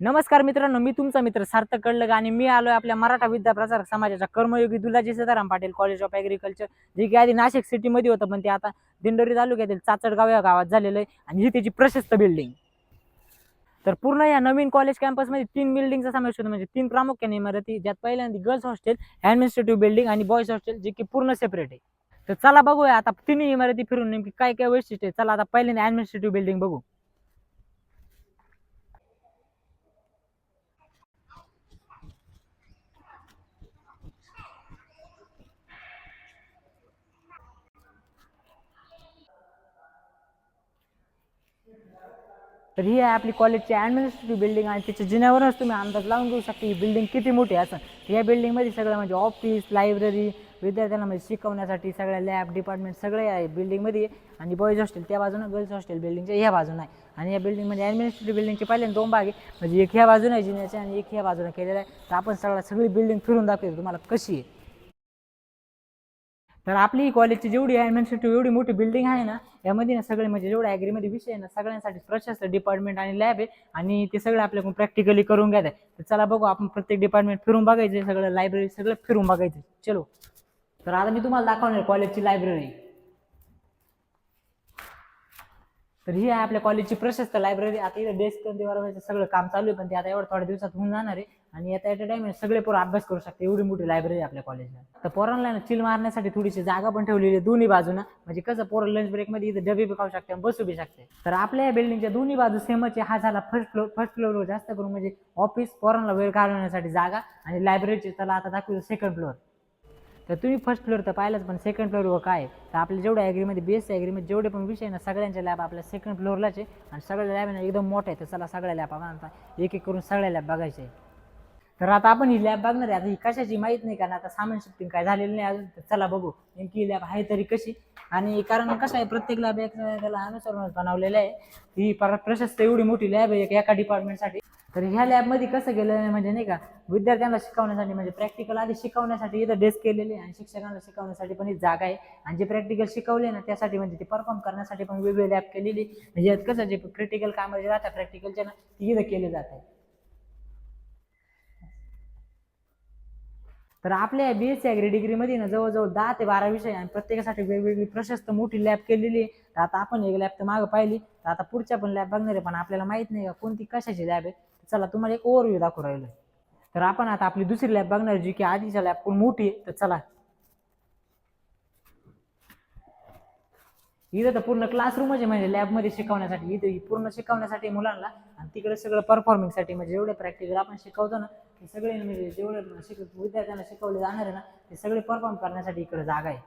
नमस्कार मित्रांनो मी तुमचा मित्र सार्थक कडलग आणि मी आलोय आपल्या मराठा विद्या प्रसारक समाजाच्या Karmayogi Dulaji Sitaram Patil college of agriculture जे की आधी नाशिक सिटीमध्ये होतं पण ते आता दिंडोरी तालुक्यातील चाचडगाव या गावात झालेलं आहे आणि ही त्याची प्रशस्त बिल्डिंग तर पूर्ण या नवीन कॉलेज कॅम्पसमध्ये तीन बिल्डिंगचा समावेश होतो म्हणजे तीन प्रामुख्याने इमारती ज्यात पहिल्यांदा गर्ल्स हॉस्टेल ॲडमिनिस्ट्रेटिव्ह बिल्डिंग आणि बॉईज हॉस्टेल जे की पूर्ण सेपरेट आहे. तर चला बघूया आता तिन्ही इमारती फिरून नेमकी काय काय वैशिष्ट्य आहे? चला आता पहिल्यांदा ॲडमिनिस्ट्रेटिव्ह बिल्डिंग बघू. तर ही आहे आपली कॉलेजची ॲडमिनिस्ट्रेटिव्ह बिल्डिंग आणि त्याच्या जिन्यावरच तुम्ही अंदाज लावून घेऊ शकता ही बिल्डिंग किती मोठी असं. या बिल्डिंगमध्ये सगळं म्हणजे ऑफिस लायब्ररी विद्यार्थ्यांना म्हणजे शिकवण्यासाठी सगळ्या लॅब डिपार्टमेंट सगळे आहे. बिल्डिंगमध्ये आणि बॉईज हॉस्टेल त्या बाजूनं गर्ल्स हॉस्टेल बिल्डिंगच्या ह्या बाजूनं आहे. आणि या बिल्डिंगमध्ये ॲडमिनिस्ट्रेटिव्ह बिल्डिंगचे पहिले दोन भाग आहे. म्हणजे एक ह्या बाजूनं आहे जिन्याचे आणि एक ह्या बाजूनं केलेला आहे. तर आपण सगळं सगळी बिल्डिंग फिरून दाखवतो तुम्हाला कशी आहे. तर आपली कॉलेजची जेवढी ॲडमिनिस्ट्रेटिव्ह एवढी मोठी बिल्डिंग आहे ना यामध्ये ना सगळे म्हणजे जेवढे ॲग्रीमध्ये विषय आहे ना सगळ्यांसाठी प्रशस्त डिपार्टमेंट आणि लॅब आहे. आणि ते सगळे आपल्याकडून प्रॅक्टिकली करून घ्यायचं तर चला बघू आपण प्रत्येक डिपार्टमेंट फिरून बघायचे सगळं लायब्ररी सगळं फिरून बघायचं. चलो. तर आता मी तुम्हाला दाखवणार कॉलेजची लायब्ररी तर ही आहे आपल्या कॉलेजची प्रशस्त लायब्ररी आता इथं डेस्क वरचं सगळं काम चालू आहे पण ते आता एवढं थोड्या दिवसात होऊन जाणार आहे. आणि आता ॲट अ टाइम सगळे पोरं अभ्यास करू शकते एवढी मोठी लायब्ररी आपल्या कॉलेजला तर पोरांना ना चिल मारण्यासाठी थोडीशी जागा पण ठेवलेली आहे दोन्ही बाजूना. म्हणजे कसं पोरं लंच ब्रेकमध्ये इथं डबे बी खाऊ शकते आणि बसू बी शकते. तर आपल्या या बिल्डिंगच्या दोन्ही बाजू सेमच हा झाला फर्स्ट फ्लोर फर्स्ट फ्लोअरवर जास्त करून म्हणजे ऑफिस पोरांना वेळ काढवण्यासाठी जागा आणि लायब्ररीची त्याला आता दाखवतो सेकंड फ्लोअर तर तुम्ही फर्स्ट फ्लोअर तर पाहिलंच पण सेकंड फ्लोअरवर काय तर आपल्या जेवढ्या ॲग्रीमध्ये बी एस ॲग्रीमध्ये जेवढे पण विषय आहे ना सगळ्यांच्या लॅब आपल्या सेकंड फ्लोअरलाच आहे. आणि सगळ्या लॅब ना एकदम मोठ्या आहे तर चला सगळ्या लॅब आपण आता. एक एक करून सगळ्या लॅब बघायचे. आहे तर आता आपण ही लॅब बघणार आहे. आता ही कशाची माहीत नाही कारण आता सामान शिफ्टिंग काय झालेलं नाही अजून. तर चला बघू. नेमकी लॅब आहे तरी कशी? आणि कारण कसं आहे प्रत्येक लॅब एक त्याला अनुसरूनच बनवलेलं आहे. ही पर प्रशस्त एवढी मोठी लॅब आहे एक एका डिपार्टमेंटसाठी तर ह्या लॅबमध्ये कसं गेलं म्हणजे नाही का विद्यार्थ्यांना शिकवण्यासाठी म्हणजे प्रॅक्टिकल आधी शिकवण्यासाठी इथं डेस्क केलेले आहे आणि शिक्षकांना शिकवण्यासाठी पण ही जागा आहे. आणि जे प्रॅक्टिकल शिकवले ना त्यासाठी म्हणजे ते परफॉर्म करण्यासाठी पण वेगवेगळे लॅब केलेली. म्हणजे यात कसं जे क्रिटिकल कामं जे राहतात प्रॅक्टिकलचे ना ती इथं केले जात तर आपल्या बी एस सी ॲग्री डिग्रीमध्ये ना जवळजवळ दहा ते बारा विषय आणि प्रत्येकासाठी वेगवेगळी प्रशस्त मोठी लॅब केलेली आहे. तर आता आपण एक लॅब तर मागं पाहिली. तर आता पुढच्या पण लॅब बघणार आहे पण आपल्याला माहीत नाही का कोणती कशाची लॅब आहे. चला तुम्हाला एक ओव्हरव्ह्यू दाखवू राहिलो तर आपण आता आपली दुसरी लॅब बघणार जी की आधीच्या लॅब पण मोठी आहे. तर चला. इथं तर पूर्ण क्लासरूमच आहे म्हणजे लॅबमध्ये शिकवण्यासाठी. इथं ही पूर्ण शिकवण्यासाठी मुलांना. तिकडे सगळं परफॉर्मिंगसाठी म्हणजे जेवढे प्रॅक्टिकल आपण शिकवतो ना ते सगळे म्हणजे जेवढे शिक विद्यार्थ्यांना शिकवले जाणार आहे ना ते सगळे परफॉर्म करण्यासाठी इकडे जागा आहे.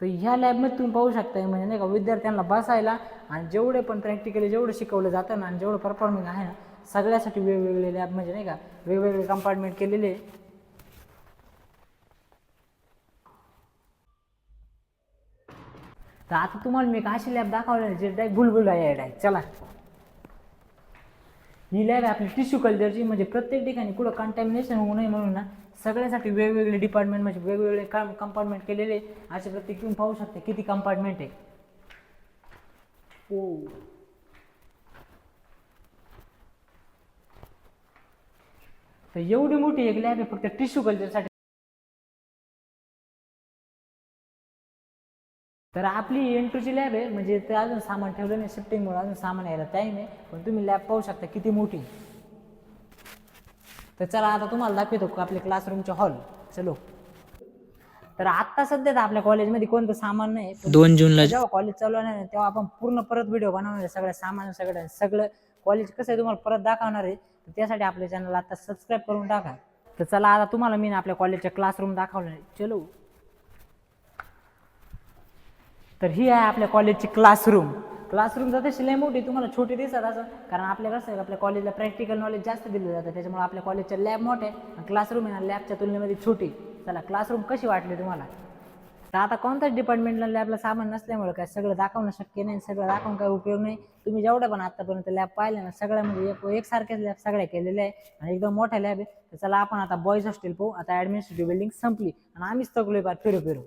तर ह्या लॅबमध्ये तुम्ही पाहू शकता म्हणजे नाही का विद्यार्थ्यांना बसायला आणि जेवढे पण प्रॅक्टिकली जेवढं शिकवलं जातं ना आणि जेवढं परफॉर्मिंग आहे ना सगळ्यासाठी वेगवेगळे लॅब म्हणजे नाही का वेगवेगळे कंपार्टमेंट केलेले तर आता तुम्हाला मी एक अशी लॅब दाखवणार जे डायरेक्ट बुलबुल आहे डायरेक्ट चला. ही लॅब आहे आपली टिश्यू कल्चरची म्हणजे प्रत्येक ठिकाणी कुठं कंटॅमिनेशन होऊ नये म्हणून ना सगळ्यासाठी वेगवेगळे डिपार्टमेंट म्हणजे वेगवेगळे काम कंपार्टमेंट केलेले असे प्रत्येक तुम्ही पाहू शकता किती कंपार्टमेंट आहे. हो. तर एवढी मोठी एक लॅब आहे फक्त टिश्यू कल्चरसाठी तर आपली एंट्रीची लॅब आहे म्हणजे ते अजून सामान ठेवलं नाही शिफ्टिंगमुळे अजून सामान यायला टाईम आहे. पण तुम्ही लॅब पाहू शकता किती मोठी. तर चला आता तुम्हाला दाखवतो का आपल्या क्लासरूमचे हॉल चलो. तर आत्ता सध्या तर आपल्या कॉलेजमध्ये कोणतं सामान नाही दोन जूनला जेव्हा कॉलेज चालू आहे ना तेव्हा आपण पूर्ण परत व्हिडिओ बनवणार आहे सगळ्या सामान सगळं सगळं कॉलेज कसं आहे तुम्हाला परत दाखवणार आहे. तर त्यासाठी आपल्या चॅनल आता सबस्क्राईब करून टाका. तर चला आता तुम्हाला मी आपल्या कॉलेजच्या क्लासरूम दाखवलं आहे. चलो. तर ही आहे आपल्या कॉलेजची क्लासरूम क्लासरूम तर तशी लय मोठी तुम्हाला छोटी दिसत असं. कारण आपल्या कसं आहे आपल्या कॉलेजला प्रॅक्टिकल नॉलेज जास्त दिलं जातं. त्याच्यामुळे आपल्या कॉलेजच्या लॅब मोठे आणि क्लासरूम आहे ना लॅबच्या तुलनेमध्ये छोटी. चला क्लासरूम कशी वाटली तुम्हाला? तर आता कोणत्याच डिपार्टमेंटला लॅबला सामान नसल्यामुळे काय सगळं दाखवणं शक्य नाही सगळं दाखवून काय उपयोग नाही. तुम्ही जेवढं पण आतापर्यंत लॅब पाहिलं ना सगळ्या म्हणजे एक एकसारख्याच लॅब सगळ्या केलेल्या आहे आणि एकदम मोठ्या लॅब आहे तर चला आपण आता बॉईज हॉस्टेल पाहू. आता ॲडमिनिस्ट्रेटिव्ह बिल्डिंग संपली. आणि आम्हीच तगलो बा फिरू फिरू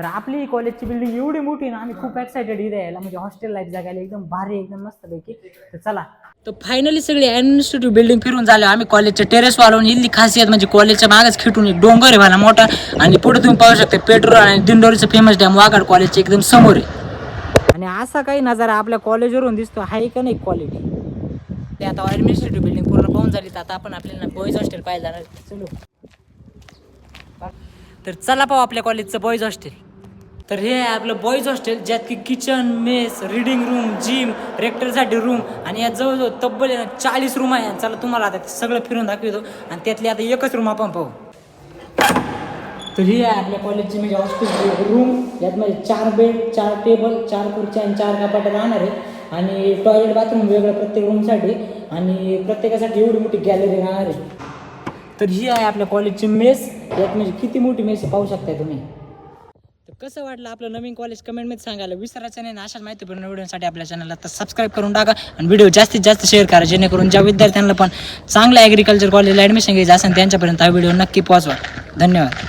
तर आपली कॉलेजची बिल्डिंग एवढी मोठी ना आम्ही खूप एक्सायटेड इथे यायला. म्हणजे हॉस्टेल लाईफ जगायला एकदम भारी एकदम मस्त पैकी तर चला. तर फायनली सगळी ॲडमिनिस्ट्रेटिव्ह बिल्डिंग फिरून झालं. आम्ही कॉलेजच्या टेरेस वालवून इथली खासियत म्हणजे कॉलेजच्या मागच खिटून एक डोंगर आहे मला मोठा. आणि पुढे तुम्ही पाहू शकता पेट्रोल आणि दिंडोरीचं फेमस डॅम वाघाड कॉलेजच्या एकदम समोर आहे. आणि असा काही नजारा आपल्या कॉलेजवरून दिसतो हाय का नाही क्वालिटी ते आता ॲडमिनिस्ट्रेटिव्ह बिल्डिंग पूर्ण पाहून झाली. तर आता आपण आपल्याला बॉईज हॉस्टेल पाहिजे जाणार चलो. तर चला पाहू आपल्या कॉलेजचं बॉईज हॉस्टेल तर हे आहे आपलं बॉईज हॉस्टेल ज्यात की kitchen mess reading room gym रेक्टरसाठी room आणि यात जवळजवळ तब्बल आहे चाळीस रूम आहे. आणि चला तुम्हाला आता सगळं फिरून दाखवतो आणि त्यातली आता एकच रूम आपण पाहू. तर ही आहे आपल्या कॉलेजची म्हणजे हॉस्टेल रूम यात म्हणजे चार बेड चार टेबल चार खुर्च्या आणि चार कपाट राहणार आहे आणि टॉयलेट बाथरूम वेगळं प्रत्येक रूमसाठी आणि प्रत्येकासाठी एवढी मोठी गॅलरी राहणार आहे. तर ही आहे आपल्या कॉलेजची मेस यात म्हणजे किती मोठी मेस पाहू शकताय तुम्ही? कसं वाटलं आपलं नवीन कॉलेज कमेंटमध्ये सांगायला? विसरायचं नाही ना अशाच माहितीपूर्ण व्हिडिओसाठी आपल्या चॅनलला तर सबस्क्राईब करून टाका आणि व्हिडिओ जास्तीत जास्त शेअर करा जेणेकरून ज्या विद्यार्थ्यांना पण चांगलं ॲग्रिकल्चर कॉलेजला ॲडमिशन घ्यायचं असेल त्यांच्यापर्यंत हा व्हिडिओ नक्की पोहोचवा. धन्यवाद.